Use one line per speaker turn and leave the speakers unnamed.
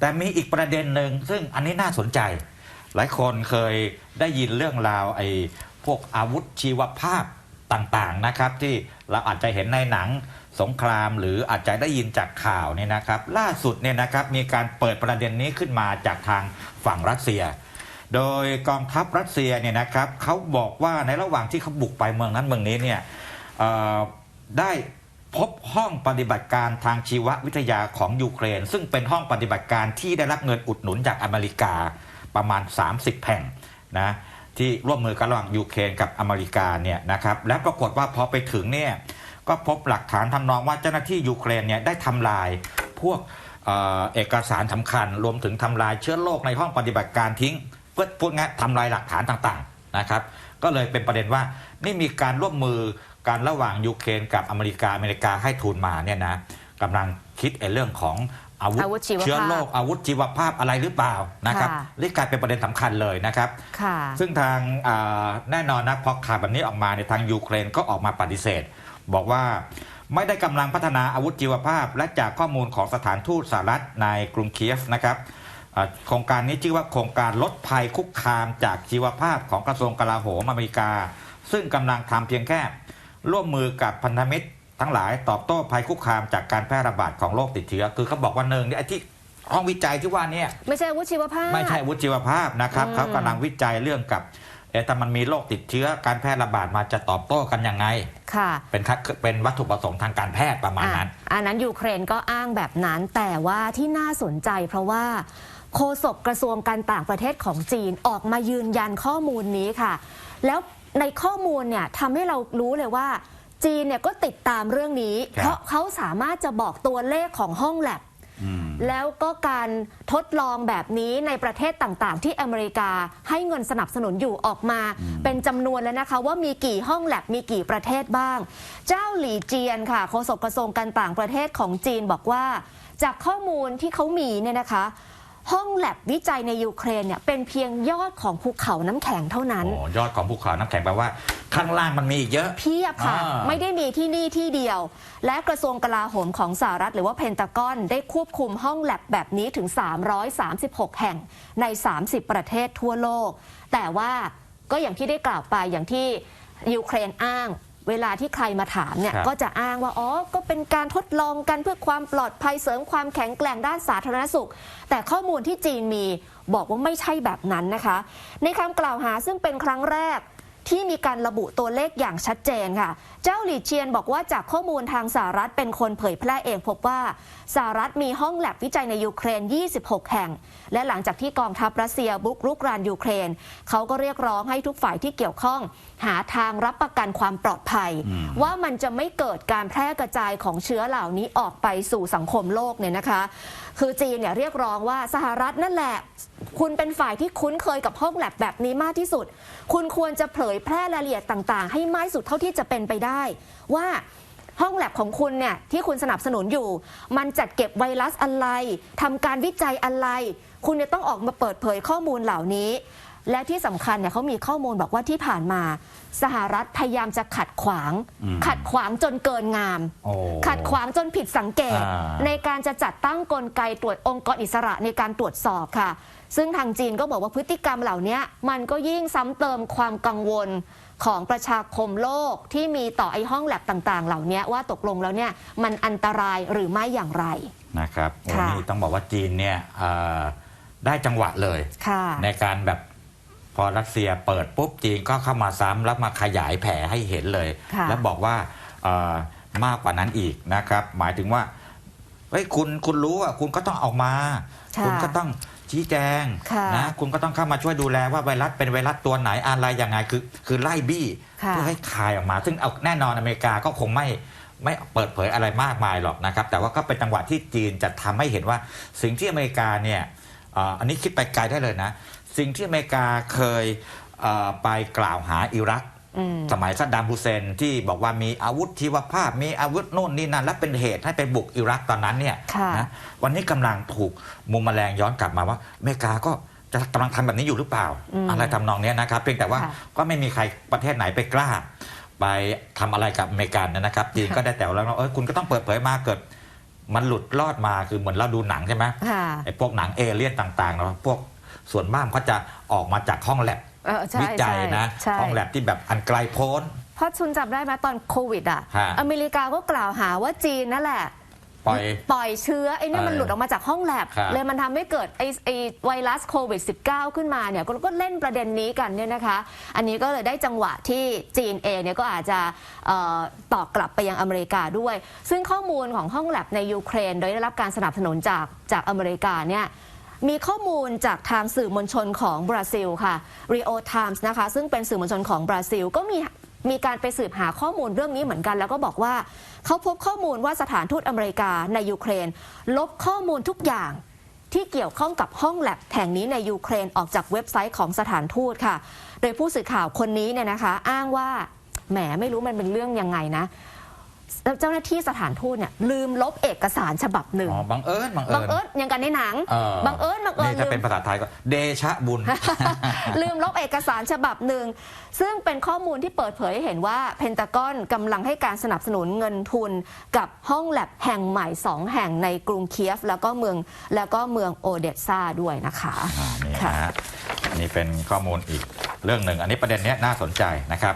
แต่มีอีกประเด็นหนึ่งซึ่งอันนี้น่าสนใจ หลายคนเคยได้ยินเรื่องราวไอ้พวกอาวุธชีวภาพต่างๆนะครับ ที่เราอาจจะเห็นในหนังสงครามหรืออาจจะได้ยินจากข่าวเนี่ยนะครับ ล่าสุดเนี่ยนะครับมีการเปิดประเด็นนี้ขึ้นมาจากทางฝั่งรัสเซีย โดยกองทัพรัสเซียเนี่ยนะครับเขาบอกว่าในระหว่างที่เขาบุกไปเมืองนั้นเมืองนี้เนี่ยได้ พบห้องปฏิบัติการทางชีววิทยาของยูเครน ซึ่งเป็นห้องปฏิบัติการที่ได้รับเงินอุดหนุนจากอเมริกาประมาณ 30 แห่งนะที่ร่วมมือกันระหว่างยูเครนกับอเมริกาเนี่ยนะครับและปรากฏว่าพอไปถึงเนี่ยก็พบหลักฐานทำนองว่าเจ้าหน้าที่ยูเครนเนี่ยได้ทำลายพวกเออเอกสารสำคัญ รวมถึงทำลายเชื้อโรคในห้องปฏิบัติการทิ้ง เพื่อพูดง่ายทำลายหลักฐานต่างๆ นะครับ ก็เลยเป็นประเด็นว่านี่มีการร่วมมือการระหว่างยูเครนกับอเมริกาอเมริกาให้ทุนมาเนี่ยนะกำลังคิดไอ้เรื่องของอาวุธ
อาวุธชีวภาพ
เชื้อโรคอาวุธชีวภาพอะไรหรือเปล่านะครับ
ค่ะ
นี่กลายเป็นประเด็นสำคัญเลยนะครับ
ค่ะ
ซึ่งทางอ่าแน่นอนนะพอข่าวแบบนี้ออกมาในยทางยูเครนก็ออกมาปฏิเสธ บอกว่าไม่ได้กำลังพัฒนาอาวุธชีวภาพ และจากข้อมูลของสถานทูตสหรัฐในกรุงเคียฟนะครับอ่า โครงการนี้ชื่อว่าโครงการลดภัยคุกคามจากชีวภาพของกระทรวงกลาโหมอเมริกา ซึ่งกำลังทำเพียงแค่ ร่วมมือกับพันธมิตร ทั้งหลายตอบโต้ภัยคุกคามจากการแพร่ระบาดของโรคติดเชื้อคือเขาบอกว่าหนึ่งเนี่ยไอ้ที่ห้องวิจัยที่ว่าเนี่ย
ไม่ใช่อาวุธชีวภาพ
ไม่ใช่อาวุธชีวภาพนะครับ
อืม
เขากำลังวิจัยเรื่องกับเอ๊ะถ้ามันมีโรคติดเชื้อการแพร่ระบาดมาจะตอบโต้กันยังไง
ค่ะ
เป็นคัดเป็นวัตถุประสงค์ทางการแพทย์ประมาณนั้น
อะอันนั้นยูเครนก็อ้างแบบนั้นแต่ว่าที่น่าสนใจเพราะว่า โฆษกกระทรวงการต่างประเทศของจีนออกมายืนยันข้อมูลนี้ค่ะ แล้วในข้อมูลเนี่ยทำให้เรารู้เลยว่า จีนเนี่ยก็ติดตามเรื่องนี้
ครับ
เพราะเขาสามารถจะบอกตัวเลขของห้องแลบ
อืม
แล้วก็การทดลองแบบนี้ในประเทศต่างๆ ที่อเมริกาให้เงินสนับสนุนอยู่ออกมา เป็นจำนวนแล้วนะคะ ว่ามีกี่ห้องแลบมีกี่ประเทศบ้าง เจ้าหลี่เจียนค่ะโฆษกกระทรวงการต่างประเทศของจีนบอกว่า จากข้อมูลที่เขามีเนี่ยนะคะ ห้องแลบวิจัยในยูเครนเนี่ยเป็นเพียงยอดของภูเขาน้ำแข็งเท่านั้น
โอ้ยอดของภูเขาน้ำแข็งแปลว่า ข้างล่างมันมีอีกเยอะ
เพียบค่ะ
อ่า
ไม่ได้มีที่นี่ที่เดียว และกระทรวงกลาโหมของสหรัฐหรือว่าเพนตากอนได้ควบคุมห้องแลบแบบนี้ถึง 336 แห่งใน 30 ประเทศทั่วโลก แต่ว่าก็อย่างที่ได้กล่าวไปอย่างที่ยูเครนอ้าง เวลาที่ใครมาถามเนี่ย
ครับ
ก็จะอ้างว่าอ๋อก็เป็นการทดลองกันเพื่อความปลอดภัยเสริมความแข็งแกร่งด้านสาธารณสุข แต่ข้อมูลที่จีนมีบอกว่าไม่ใช่แบบนั้นนะคะ ในคำกล่าวหาซึ่งเป็นครั้งแรก ที่มีการระบุตัวเลขอย่างชัดเจนค่ะ เจ้าหลี่เชียนบอกว่าจากข้อมูลทางสหรัฐเป็นคนเผยแพร่เองพบว่าสหรัฐมีห้องแลบวิจัยในยูเครน 26 แห่ง และหลังจากที่กองทัพรัสเซียบุกรุกรานยูเครน เขาก็เรียกร้องให้ทุกฝ่ายที่เกี่ยวข้อง หาทางรับประกันความปลอดภัย ว่ามันจะไม่เกิดการแพร่กระจายของเชื้อเหล่านี้ออกไปสู่สังคมโลกเนี่ยนะคะ คือจีนเนี่ยเรียกร้องว่าสหรัฐนั่นแหละ คุณเป็นฝ่ายที่คุ้นเคยกับห้องแลบแบบนี้มากที่สุด คุณควรจะเผยแพร่รายละเอียดต่างๆ ให้มากที่สุดเท่าที่จะเป็นไปได้ ว่าห้องแลบของคุณเนี่ยที่คุณสนับสนุนอยู่ มันจัดเก็บไวรัสอะไรทำการวิจัยอะไร คุณจะต้องออกมาเปิดเผยข้อมูลเหล่านี้ และที่สำคัญเนี่ยเขามีข้อมูลบอกว่าที่ผ่านมา สหรัฐพยายามจะขัดขวาง
อืม
ขัดขวางจนเกินงาม
โอ้
ขัดขวางจนผิดสังเกต
อ่า
ในการจะจัดตั้งกลไกตรวจองค์กรอิสระในการตรวจสอบค่ะ ซึ่งทางจีนก็บอกว่าพฤติกรรมเหล่านี้มันก็ยิ่งซ้ำเติมความกังวลของประชาคมโลกที่มีต่อไอ้ห้องแลบต่างๆ เหล่านี้ว่าตกลงแล้วเนี่ยมันอันตรายหรือไม่อย่างไร
นะครับโอ้
ค่ะ
นี่ต้องบอกว่าจีนเนี่ยเอ่อได้จังหวะเลย
ค่ะ
ในการแบบพอรัสเซียเปิดปุ๊บจีนก็เข้ามาซ้ำแล้วมาขยายแผลให้เห็นเลย
ค่ะ
แล้วบอกว่าเอ่อมากกว่านั้นอีกนะครับ หมายถึงว่าเฮ้ยคุณคุณรู้อะคุณก็ต้องออกมา
ค่ะ
คุณก็ต้อง ชี้แจง
ค่ะ
นะคุณก็ต้องเข้ามาช่วยดูแลว่าไวรัสเป็นไวรัสตัวไหนอะไรยังไงคือ คือไล่บี้
ค่ะ
เพื่อให้คายออกมา ซึ่งเอาแน่นอนอเมริกาก็คงไม่ไม่เปิดเผยอะไรมากมายหรอกนะครับ แต่ว่าก็เป็นจังหวะที่จีนจะทำให้เห็นว่าสิ่งที่อเมริกาเนี่ยเอ่ออันนี้คิดไปไกลได้เลยนะ สิ่งที่อเมริกาเคยเอ่อไปกล่าวหาอิรัก
อืม
สมัยซัดดามฮุเซนที่บอกว่ามีอาวุธชีวภาพ มีอาวุธโน่นนี่นั่นและเป็นเหตุให้ไปบุกอิรักตอนนั้นเนี่ย
ค่ะ
นะวันนี้กำลังถูกมุมแมลงย้อนกลับมาว่าอเมริกาก็จะกำลังทำแบบนี้อยู่หรือเปล่า
อืม
อะไรทำนองเนี้ยนะครับ เพียงแต่ว่า
ค่ะ
ก็ไม่มีใครประเทศไหนไปกล้า ไปทำอะไรกับอเมริกันนะครับจีนก็ได้แต่ว่าแล้วาเออคุณก็ต้องเปิดเผยมาเกิดมันหลุดรอดมาคือเหมือนเราดูหนังใช่ไหม
ค่ะ
ไอ้พวกหนังเอเลี่ยนต่างๆเนาะพวกส่วนมากเขาจะออกมาจากห้องแลบ
เออใช่
วิจัยนะ
ใช่
ห้องแลบที่แบบอันไกลโพ้น
เพราะชุนจำได้ไหมตอนโควิดอะ
ฮะ
อเมริกาก็กล่าวหาว่าจีนนั่นแหละ
ปล่อย
ปล่อยเชื้อไอ้เนี่ยมัน
เออ
หลุดออกมาจากห้องแลบ
ครับ
เลยมันทำให้เกิดไอ้ไอ้ไวรัสโควิด -19 ขึ้นมาเนี่ยก็ก็เล่นประเด็นนี้กันเนี่ยนะคะ อันนี้ก็เลยได้จังหวะที่จีนเองเนี่ยก็อาจจะเอ่อตอบกลับไปยังอเมริกาด้วย ซึ่งข้อมูลของห้องแลบในยูเครน โดยได้รับการสนับสนุนจากจากอเมริกาเนี่ย มีข้อมูลจากทางสื่อมวลชนของบราซิลค่ะ Rio Times นะคะ ซึ่งเป็นสื่อมวลชนของบราซิล ก็มีมีการไปสืบหาข้อมูลเรื่องนี้เหมือนกัน แล้วก็บอกว่า เขาพบข้อมูลว่าสถานทูตอเมริกาในยูเครน ลบข้อมูลทุกอย่างที่เกี่ยวข้องกับห้องแลบแห่งนี้ในยูเครนออกจากเว็บไซต์ของสถานทูตค่ะ โดยผู้สื่อข่าวคนนี้เนี่ยนะคะ อ้างว่าแหมไม่รู้มันเป็นเรื่องยังไงนะ เจ้าหน้าที่สถานทูตเนี่ยลืมลบเอกสารฉบับหนึ่ง
อ๋อบังเอิญบัง
บัง
เอิ
เอิ
ญ
ญอย่างกันในหนัง
เออ
บังเอิญบังเอิญ
นี่ถ้า
ลื
เป็น
ม
ภาษาไทยก็เดชะบุญ
ลืมลบเอกสารฉบับหนึ่ง ซึ่งเป็นข้อมูลที่เปิดเผยให้เห็นว่าเพนตากอนกำลังให้การสนับสนุนเงินทุนกับห้องแลบแห่งใหม่สองแห่งในกรุงเคียฟ แล้วก็เมืองแล้วก็เมืองโอเดสซาด้วยนะคะ
อ่านี่
ค่ะ
นะฮะอันนี้เป็นข้อมูลอีกเรื่องหนึ่ง อันนี้ประเด็นเนี้ยน่าสนใจนะครับ